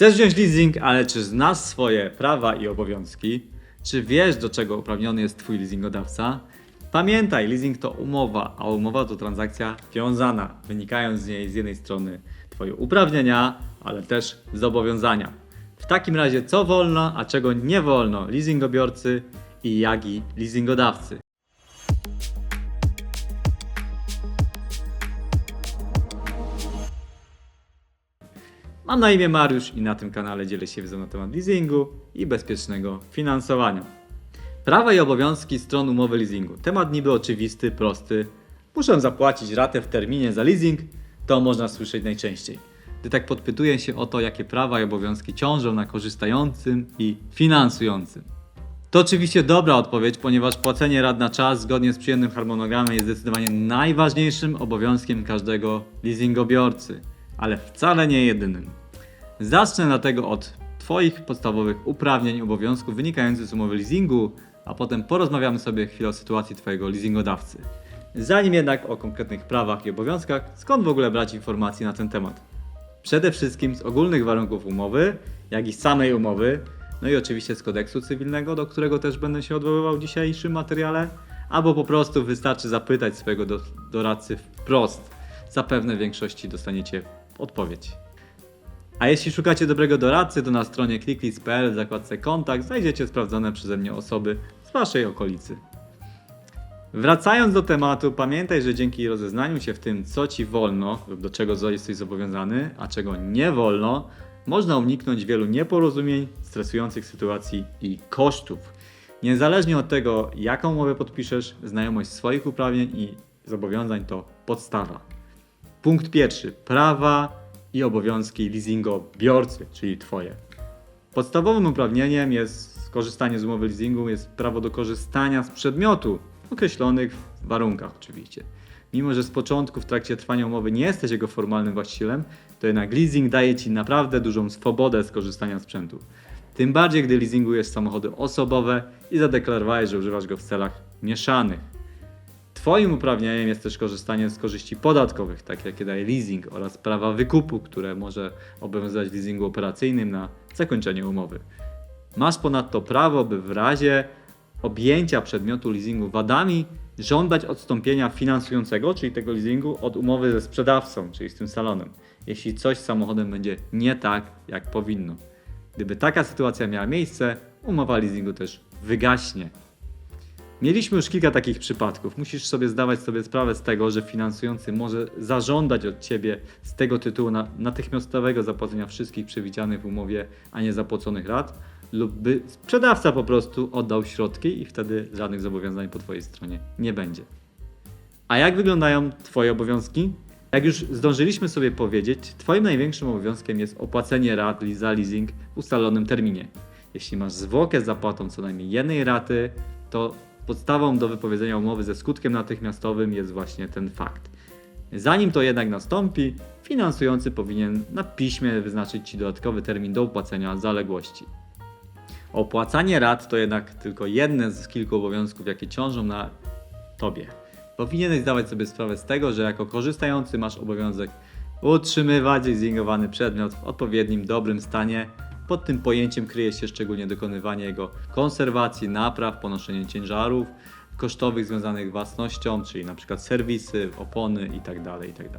Chcesz wziąć leasing, ale czy znasz swoje prawa i obowiązki? Czy wiesz, do czego uprawniony jest Twój leasingodawca? Pamiętaj, leasing to umowa, a umowa to transakcja wiązana, wynikając z niej z jednej strony Twoje uprawnienia, ale też zobowiązania. W takim razie, co wolno, a czego nie wolno leasingobiorcy i jak i leasingodawcy? Mam na imię Mariusz i na tym kanale dzielę się wiedzą na temat leasingu i bezpiecznego finansowania. Prawa i obowiązki stron umowy leasingu. Temat niby oczywisty, prosty. Muszę zapłacić ratę w terminie za leasing, to można słyszeć najczęściej. Gdy tak podpytuję się o to, jakie prawa i obowiązki ciążą na korzystającym i finansującym. To oczywiście dobra odpowiedź, ponieważ płacenie rat na czas zgodnie z przyjemnym harmonogramem jest zdecydowanie najważniejszym obowiązkiem każdego leasingobiorcy, ale wcale nie jedynym. Zacznę dlatego od Twoich podstawowych uprawnień i obowiązków wynikających z umowy leasingu, a potem porozmawiamy sobie chwilę o sytuacji Twojego leasingodawcy. Zanim jednak o konkretnych prawach i obowiązkach, skąd w ogóle brać informacje na ten temat? Przede wszystkim z ogólnych warunków umowy, jak i samej umowy, no i oczywiście z kodeksu cywilnego, do którego też będę się odwoływał w dzisiejszym materiale, albo po prostu wystarczy zapytać swojego do, doradcy wprost. Zapewne w większości dostaniecie odpowiedź. A jeśli szukacie dobrego doradcy, to na stronie clicklist.pl w zakładce kontakt znajdziecie sprawdzone przeze mnie osoby z Waszej okolicy. Wracając do tematu, pamiętaj, że dzięki rozeznaniu się w tym, co ci wolno lub do czego jesteś zobowiązany, a czego nie wolno, można uniknąć wielu nieporozumień, stresujących sytuacji i kosztów. Niezależnie od tego, jaką umowę podpiszesz, znajomość swoich uprawnień i zobowiązań to podstawa. Punkt pierwszy. Prawa i obowiązki leasingobiorcy, czyli Twoje. Podstawowym uprawnieniem jest skorzystanie z umowy leasingu, jest prawo do korzystania z przedmiotu w określonych warunkach oczywiście. Mimo, że z początku w trakcie trwania umowy nie jesteś jego formalnym właścicielem, to jednak leasing daje Ci naprawdę dużą swobodę skorzystania z sprzętu. Tym bardziej, gdy leasingujesz samochody osobowe i zadeklarowałeś, że używasz go w celach mieszanych. Twoim uprawnieniem jest też korzystanie z korzyści podatkowych, tak jakie daje leasing oraz prawa wykupu, które może obowiązywać w leasingu operacyjnym na zakończenie umowy. Masz ponadto prawo, by w razie objęcia przedmiotu leasingu wadami żądać odstąpienia finansującego, czyli tego leasingu, od umowy ze sprzedawcą, czyli z tym salonem, jeśli coś z samochodem będzie nie tak, jak powinno. Gdyby taka sytuacja miała miejsce, umowa leasingu też wygaśnie. Mieliśmy już kilka takich przypadków. Musisz sobie zdawać sobie sprawę z tego, że finansujący może zażądać od ciebie z tego tytułu na, natychmiastowego zapłacenia wszystkich przewidzianych w umowie, a nie zapłaconych rat, lub by sprzedawca po prostu oddał środki i wtedy żadnych zobowiązań po twojej stronie nie będzie. A jak wyglądają Twoje obowiązki? Jak już zdążyliśmy sobie powiedzieć, Twoim największym obowiązkiem jest opłacenie rat za leasing w ustalonym terminie. Jeśli masz zwłokę z zapłatą co najmniej jednej raty, to podstawą do wypowiedzenia umowy ze skutkiem natychmiastowym jest właśnie ten fakt. Zanim to jednak nastąpi, finansujący powinien na piśmie wyznaczyć Ci dodatkowy termin do opłacenia zaległości. Opłacanie rat to jednak tylko jedne z kilku obowiązków, jakie ciążą na Tobie. Powinieneś zdawać sobie sprawę z tego, że jako korzystający masz obowiązek utrzymywać leasingowany przedmiot w odpowiednim, dobrym stanie. Pod tym pojęciem kryje się szczególnie dokonywanie jego konserwacji, napraw, ponoszenie ciężarów kosztowych związanych z własnością, czyli np. serwisy, opony itd. itd.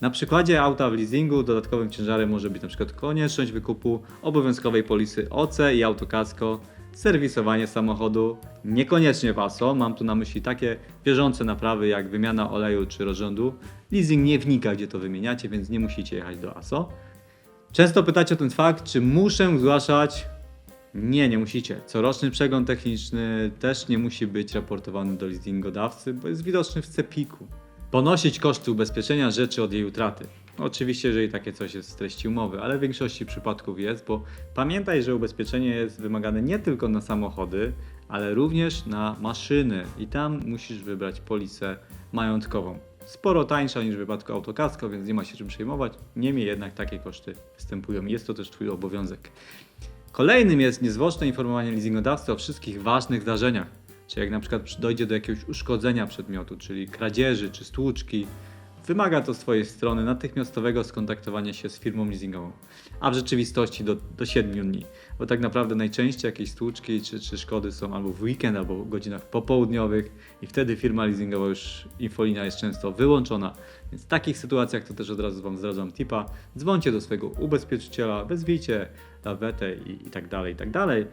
Na przykładzie auta w leasingu dodatkowym ciężarem może być np. konieczność wykupu obowiązkowej polisy OC i autokasko, serwisowanie samochodu, niekoniecznie w ASO, mam tu na myśli takie bieżące naprawy jak wymiana oleju czy rozrządu. Leasing nie wnika gdzie to wymieniacie, więc nie musicie jechać do ASO. Często pytacie o ten fakt, czy muszę zgłaszać nie, nie musicie. Coroczny przegląd techniczny też nie musi być raportowany do leasingodawcy, bo jest widoczny w CEPIK-u. Ponosić koszty ubezpieczenia rzeczy od jej utraty. Oczywiście, jeżeli takie coś jest w treści umowy, ale w większości przypadków jest, bo pamiętaj, że ubezpieczenie jest wymagane nie tylko na samochody, ale również na maszyny i tam musisz wybrać polisę majątkową. Sporo tańsza niż w wypadku autokasko, więc nie ma się czym przejmować. Niemniej jednak takie koszty występują jest to też Twój obowiązek. Kolejnym jest niezwłoczne informowanie leasingodawcy o wszystkich ważnych zdarzeniach, czy jak na przykład dojdzie do jakiegoś uszkodzenia przedmiotu, czyli kradzieży czy stłuczki. Wymaga to z Twojej strony natychmiastowego skontaktowania się z firmą leasingową, a w rzeczywistości do, do 7 dni, bo tak naprawdę najczęściej jakieś stłuczki czy, czy szkody są albo w weekend, albo w godzinach popołudniowych i wtedy firma leasingowa już, infolinia jest często wyłączona, więc w takich sytuacjach to też od razu Wam zdradzam tipa, dzwońcie do swojego ubezpieczyciela, wezwijcie lawetę i, i tak dalej, i tak dalej.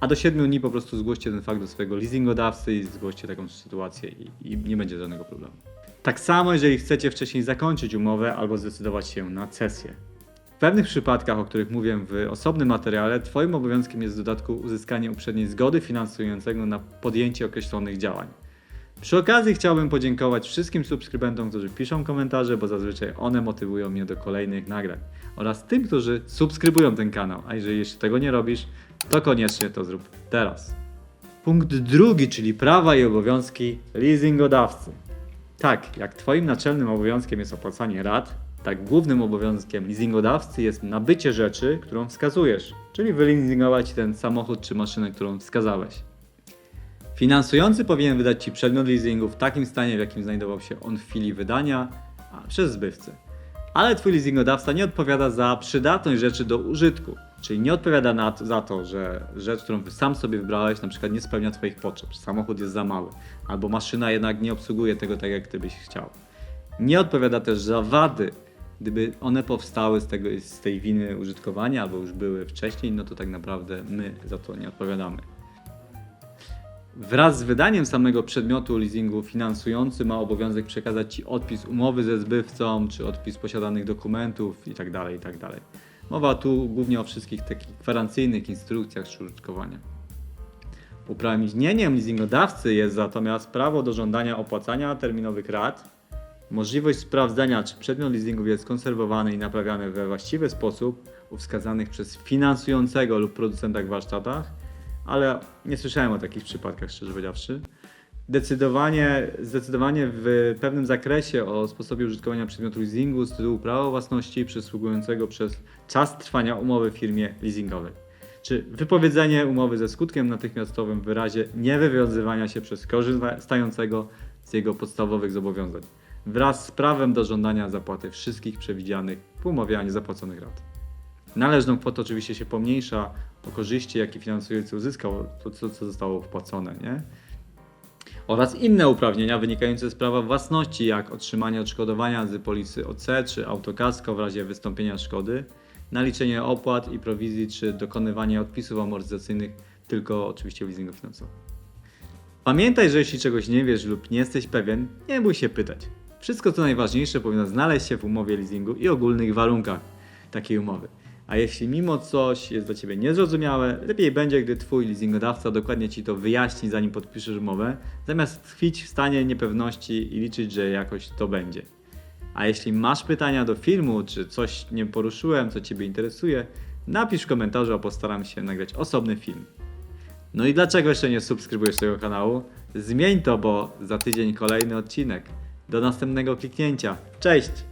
A do 7 dni po prostu zgłoście ten fakt do swojego leasingodawcy i zgłoście taką sytuację i, i nie będzie żadnego problemu. Tak samo, jeżeli chcecie wcześniej zakończyć umowę albo zdecydować się na cesję. W pewnych przypadkach, o których mówię w osobnym materiale, Twoim obowiązkiem jest w dodatku uzyskanie uprzedniej zgody finansującego na podjęcie określonych działań. Przy okazji chciałbym podziękować wszystkim subskrybentom, którzy piszą komentarze, bo zazwyczaj one motywują mnie do kolejnych nagrań. Oraz tym, którzy subskrybują ten kanał. A jeżeli jeszcze tego nie robisz, to koniecznie to zrób teraz. Punkt drugi, czyli prawa i obowiązki leasingodawcy. Tak, jak Twoim naczelnym obowiązkiem jest opłacanie rat, tak głównym obowiązkiem leasingodawcy jest nabycie rzeczy, którą wskazujesz, czyli wyleasingować ten samochód czy maszynę, którą wskazałeś. Finansujący powinien wydać Ci przedmiot leasingu w takim stanie, w jakim znajdował się on w chwili wydania a, przez zbywcę. Ale Twój leasingodawca nie odpowiada za przydatność rzeczy do użytku, czyli nie odpowiada na to, za to, że rzecz, którą sam sobie wybrałeś, na przykład nie spełnia Twoich potrzeb, samochód jest za mały, albo maszyna jednak nie obsługuje tego tak, jak Ty byś chciał. Nie odpowiada też za wady, gdyby one powstały z, tego, z tej winy użytkowania, albo już były wcześniej, no to tak naprawdę my za to nie odpowiadamy. Wraz z wydaniem samego przedmiotu leasingu finansujący ma obowiązek przekazać Ci odpis umowy ze zbywcą, czy odpis posiadanych dokumentów itd. itd. Mowa tu głównie o wszystkich takich gwarancyjnych instrukcjach z użytkowania. Uprawnieniem leasingodawcy jest natomiast prawo do żądania opłacania terminowych rat, możliwość sprawdzenia, czy przedmiot leasingu jest konserwowany i naprawiany we właściwy sposób u wskazanych przez finansującego lub producenta warsztatach, ale nie słyszałem o takich przypadkach, szczerze powiedziawszy. Decydowanie, zdecydowanie w pewnym zakresie o sposobie użytkowania przedmiotu leasingu z tytułu prawa własności przysługującego przez czas trwania umowy w firmie leasingowej. Czy wypowiedzenie umowy ze skutkiem natychmiastowym w wyrazie niewywiązywania się przez korzystającego z jego podstawowych zobowiązań wraz z prawem do żądania zapłaty wszystkich przewidzianych w umowie, a nie zapłaconych rat. Należną kwotę oczywiście się pomniejsza o korzyści, jakie finansujący uzyskał, to co, zostało wpłacone, nie? Oraz inne uprawnienia wynikające z prawa własności, jak otrzymanie odszkodowania z polisy OC czy autokasko w razie wystąpienia szkody, naliczenie opłat i prowizji czy dokonywanie odpisów amortyzacyjnych, tylko oczywiście w leasingu finansowym. Pamiętaj, że jeśli czegoś nie wiesz lub nie jesteś pewien, nie bój się pytać. Wszystko co najważniejsze powinno znaleźć się w umowie leasingu i ogólnych warunkach takiej umowy. A jeśli mimo coś jest dla Ciebie niezrozumiałe, lepiej będzie, gdy Twój leasingodawca dokładnie Ci to wyjaśni, zanim podpiszesz umowę, zamiast tkwić w stanie niepewności i liczyć, że jakoś to będzie. A jeśli masz pytania do filmu, czy coś nie poruszyłem, co Ciebie interesuje, napisz w komentarzu, a postaram się nagrać osobny film. No i dlaczego jeszcze nie subskrybujesz tego kanału? Zmień to, bo za tydzień kolejny odcinek. Do następnego kliknięcia. Cześć!